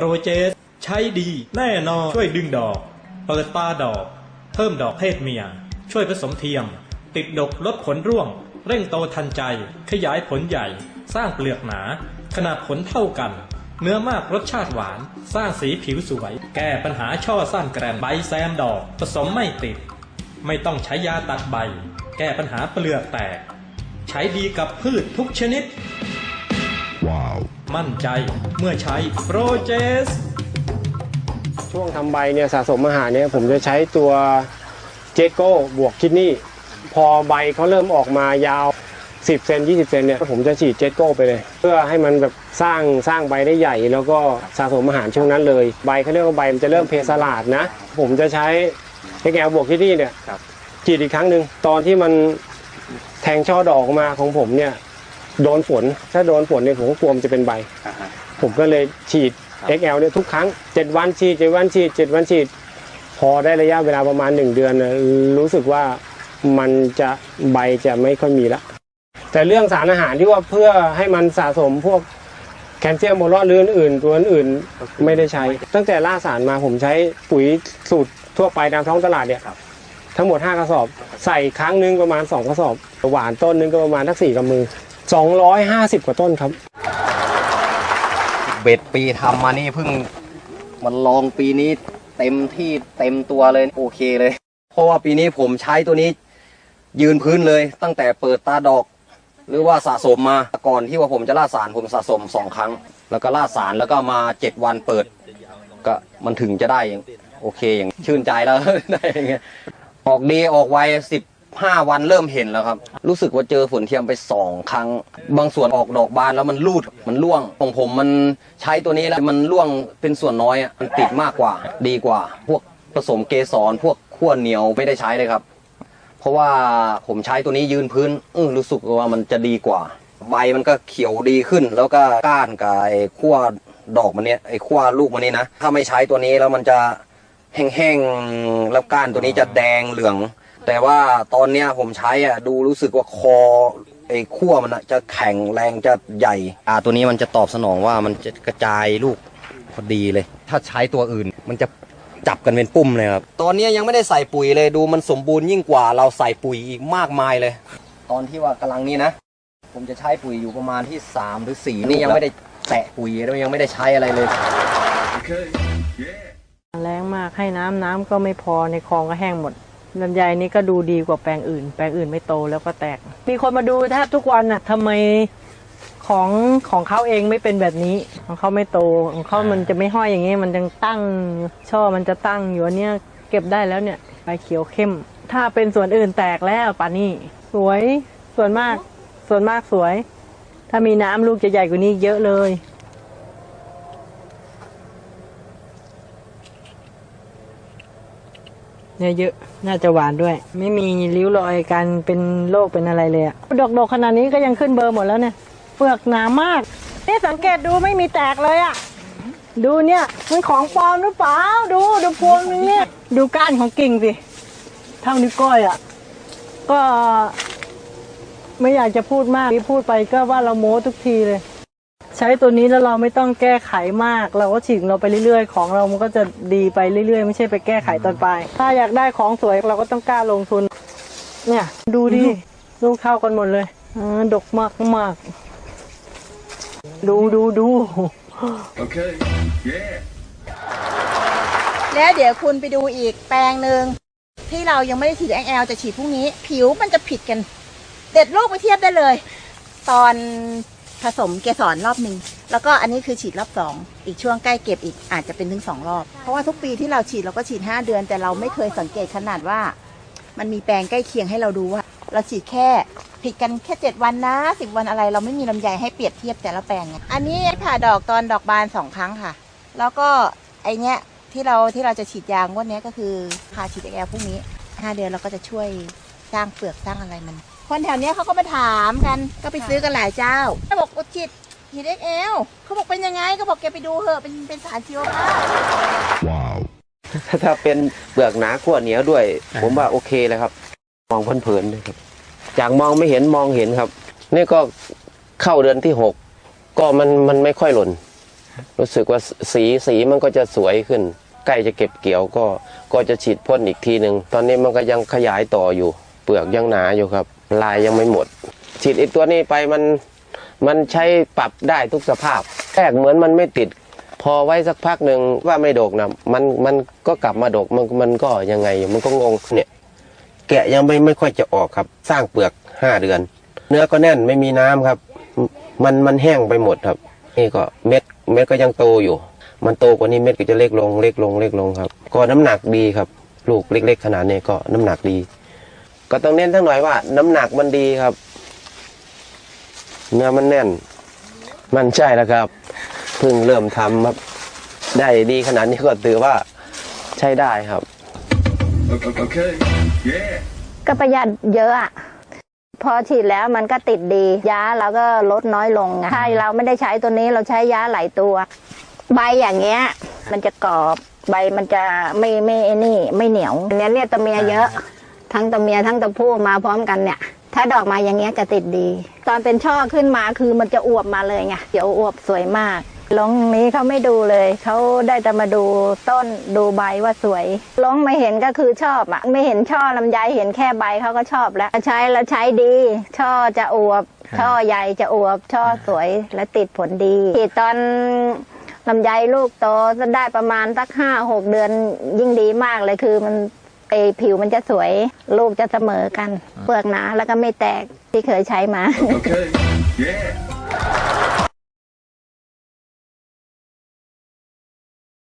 โรเจส ใช้ดี แน่นอนช่วยดึงดอก เปิดตาดอก เพิ่มดอกเพศเมีย ช่วยผสมเทียม ติดดกลดผลร่วง เร่งโตทันใจ ขยายผลใหญ่ สร้างเปลือกหนา ขนาดผลเท่ากัน เนื้อมากรสชาติหวาน สร้างสีผิวสวย แก้ปัญหาช่อสั้นแกรนใบแซมดอก ผสมไม่ติด ไม่ต้องใช้ยาตัดใบ แก้ปัญหาเปลือกแตก ใช้ดีกับพืชทุกชนิด มั่นใจเมื่อใช้โปรเจส ช่วงทำใบเนี่ยสะสมอาหารเนี่ยผมจะใช้ตัวเจโก้บวกคิดนี่พอใบเขาเริ่มออกมายาว 10 เซน 20 เซนเนี่ยผมจะฉีดเจโก้ไปเลย เพื่อให้มันแบบสร้างสร้างใบได้ใหญ่ แล้วก็สะสมอาหารช่วงนั้นเลย ใบเขาเรียกว่าใบมันจะเริ่มเพสลาดนะ ผมจะใช้เอ็กแอลบวกคิดนี่เนี่ยฉีดอีกครั้งหนึ่งตอนที่มันแทงช่อดอกออกมาของผมเนี่ย โดนฝน ถ้าโดนฝนเนี่ยผมก็กลัวมันจะเป็นใบผมก็เลยฉีด XL เนี่ยทุกครั้ง 7 วันฉีด7วันฉีด7วันฉีด พอได้ระยะเวลาประมาณ 1 เดือนนะรู้สึกว่ามันจะใบจะไม่ค่อยมีละแต่เรื่องสารอาหารที่ว่าเพื่อให้มันสะสมพวกแคลเซียมโมลอดหรืออื่นๆตัวอื่นๆไม่ได้ใช้ ตั้งแต่ล่าสารมาผมใช้ปุ๋ยสูตรทั่วไปตามท้องตลาดเนี่ยทั้งหมด 5 กระสอบ ใส่ครั้งหนึงประมาณ 2 กระสอบ หวานต้นหนึงก็ประมาณทักสี่กำมือ 250 กว่าต้นครับ เบ็ดปีทำมานี่เพิ่งมันลองปีนี้เต็มที่เต็มตัวเลยโอเคเลย เพราะว่าปีนี้ผมใช้ตัวนี้ ยืนพื้นเลยตั้งแต่เปิดตาดอก หรือว่าสะสมมาก่อนที่ว่าผมจะล่าสารผมสะสมสองครั้ง แล้วก็ล่าสารแล้วก็มาเจ็ดวันเปิด ก็มันถึงจะได้อย่างโอเคอย่างชื่นใจแล้ว ได้อย่างเงี้ยออกดีออกไวสิบ ห้าวันเริ่มเห็นแล้วครับ รู้สึกว่าเจอฝนเทียมไปสองครั้ง บางส่วนออกดอกบานแล้วมันรูดมันร่วงของผมมันใช้ตัวนี้แล้วมันร่วงเป็นส่วนน้อยอะมันติดมากกว่า ดีกว่า พวกผสมเกสรพวกขั้วเหนียวไม่ได้ใช้เลยครับ เพราะว่าผมใช้ตัวนี้ยืนพื้นเออรู้สึกว่ามันจะดีกว่า ใบมันก็เขียวดีขึ้น แล้วก็ก้านกับไอ้ขั้วดอกมันเนี้ยไอ้ขั้วลูกมันนี้นะถ้าไม่ใช้ตัวนี้แล้วมันจะแห้งๆแล้วก้านตัวนี้จะแดงเหลือง แต่ว่าตอนเนี้ยผมใช้อะดูรู้สึกว่าคอไอ้ขั้วมันอะจะแข็งแรงจะใหญ่ อ่าตัวนี้มันจะตอบสนองว่ามันจะกระจายลูกพอดีเลย ถ้าใช้ตัวอื่น มันจะจับกันเป็นปุ่มเลยครับ ตอนนี้ยังไม่ได้ใส่ปุ๋ยเลยดูมันสมบูรณ์ยิ่งกว่าเราใส่ปุ๋ยอีกมากมายเลย ตอนที่ว่ากำลังนี้นะ ผมจะใช้ปุ๋ยอยู่ประมาณที่ 3 หรือ 4 นี่ยังไม่ได้แตะปุ๋ยแล้วยังไม่ได้ใช้อะไรเลยแรงมากให้น้ำน้ำก็ไม่พอในคลองก็แห้งหมด ลำไยนี้ก็ดูดีกว่าแปลงอื่น แปลงอื่นไม่โตแล้วก็แตก มีคนมาดูแทบทุกวันน่ะทำไมของของเขาเองไม่เป็นแบบนี้ ของเขาไม่โตของเขามันจะไม่ห้อยอย่างงี้ มันยังตั้งช่อมันจะตั้งอยู่อันเนี้ยเก็บได้แล้วเนี่ยใบเขียวเข้ม ถ้าเป็นส่วนอื่นแตกแล้วป่านนี้สวยส่วนมากส่วนมากสวย ถ้ามีน้ำลูกจะใหญ่กว่านี้เยอะเลย เนี่ยเยอะน่าจะหวานด้วย ไม่มีริ้วรอยการเป็นโรคเป็นอะไรเลยอะดอกๆขนาดนี้ก็ยังขึ้นเบอร์หมดแล้วเนี่ยเปลือกหนามากนี่สังเกตดูไม่มีแตกเลยอะดูเนี่ยมันของปลอมหรือเปล่าดูดูพวงนึงเนี่ยดูก้านของกิ่งสิเท่านิ้วก้อยอะก็ไม่อยากจะพูดมากที่พูดไปก็ว่าเราโม้ทุกทีเลย ใช้ตัวนี้แล้วเราไม่ต้องแก้ไขมาก เราก็ฉีดเราไปเรื่อยๆ ของเรามันก็จะดีไปเรื่อยๆ ไม่ใช่ไปแก้ไขตอนปลายถ้าอยากได้ของสวยเราก็ต้องกล้าลงทุน เนี่ย ดูดิลูกเท่ากันหมดเลยอ่าดกมากมากๆดูดูดู Okay. Yeah. แล้วเดี๋ยวคุณไปดูอีกแปลงหนึ่งที่เรายังไม่ได้ฉีด XL จะฉีดพรุ่งนี้ ผิวมันจะผิดกัน เด็ดลูกไปเทียบได้เลย ตอน ผสมเกสรรอบหนึ่งแล้วก็อันนี้คือฉีดรอบสองอีกช่วงใกล้เก็บอีกอาจจะเป็นถึงสองรอบ เพราะว่าทุกปีที่เราฉีดเราก็ฉีด 5 เดือน แต่เราไม่เคยสังเกตขนาดว่า มันมีแปลงใกล้เคียงให้เราดูว่า เราฉีดแค่ผิดกันแค่ 7 วันนะ10 วันอะไร เราไม่มีลำไยให้เปรียบเทียบแต่ละแปลงไงอันนี้ผ่าดอกตอนดอกบานสองครั้งค่ะ แล้วก็ไอเนี้ยที่เราที่เราจะฉีดยางงวันนี้ก็คือพาฉีดแอลพรุ่งนี้ 5 เดือนเราก็จะช่วยสร้างเปลือกสร้างอะไรมัน คนแถวเนี้ยเขาก็มาถามกัน ก็ไปซื้อกันหลายเจ้าเขาบอกว่าฉีดฉีดเอ็กเขาบอกเป็นยังไงเขาบอกแกไปดูเหอะเป็นเป็นสารชีวภาพ Wow. ถ้าเป็นเปลือกหนาขั้วเหนียวด้วย ผมว่าโอเคเลยครับ มองเพลินๆนะครับ จากมองไม่เห็นมองเห็นครับ นี่ก็เข้าเดือนที่หกก็มันมันไม่ค่อยหล่น รู้สึกว่าสีสีมันก็จะสวยขึ้น ใกล้จะเก็บเกี่ยวก็ก็จะฉีดพ่นอีกทีหนึ่งตอนนี้มันก็ยังขยายต่ออยู่ เปลือกยังหนาอยู่ครับ ลายยังไม่หมด ฉีดไอีตัวนี้ไปมันมันใช้ปรับได้ทุกสภาพแรกเหมือนมันไม่ติด พอไว้สักพักหนึ่งว่าไม่โดกนะมันมันก็กลับมาโดกมันมันก็ยังไงอยู่มันก็งงเนี่ย แกะยังไม่ไม่ค่อยจะออกครับ สร้างเปลือกห้าเดือน เนื้อก็แน่นไม่มีน้ำครับ มันมันแห้งไปหมดครับ นี่ก็เม็ดเม็ดก็ยังโตอยู่ มันโตกว่านี้เม็ดก็จะเล็กลงเล็กลงเล็กลงครับ ก็น้ำหนักดีครับ ลูกเล็ก ๆ ขนาดนี้ก็น้ำหนักดี ก็ต้องเน้นทั้งหน่อยว่า น้ำหนักมันดีครับ เนื้อมันแน่น มันใช่แล้วครับเพิ่งเริ่มทำครับได้ดีขนาดนี้ก็ถือว่าใช้ได้ครับ Okay. Yeah. ก็ประหยัดเยอะอะพอฉีดแล้วมันก็ติดดี ยาเราก็ลดน้อยลงไงถ้าเราไม่ได้ใช้ตัวนี้เราใช้ยาหลายตัว ใบอย่างเงี้ย มันจะกรอบใบมันจะไม่ไม่ไอ้นี่ ไม่เหนียวอันเนี้ยเนี่ยตัวเมียเยอะ ทั้งตัวเมียทั้งตัวผู้มาพร้อมกันเนี่ย ถ้าดอกมาอย่างเงี้ยจะติดดี ตอนเป็นช่อขึ้นมาคือมันจะอวบมาเลยไงเดี๋ยวอวบสวยมากลงนี้เขาไม่ดูเลย เขาได้แต่มาดูต้นดูใบว่าสวยลงไม่เห็นก็คือชอบอะไม่เห็นช่อลำไยเห็นแค่ใบเขาก็ชอบแล้วใช้แล้วใช้ดี ช่อจะอวบ ช่อใหญ่จะอวบ ช่อสวยและติดผลดีตอนลำไยลูกโตจะได้ประมาณสักห้าหกเดือนยิ่งดีมากเลยคือมัน ไอผิวมันจะสวยลูกจะเสมอกัน เปลือกหนาแล้วก็ไม่แตกที่เคยใช้มา Okay. Yeah.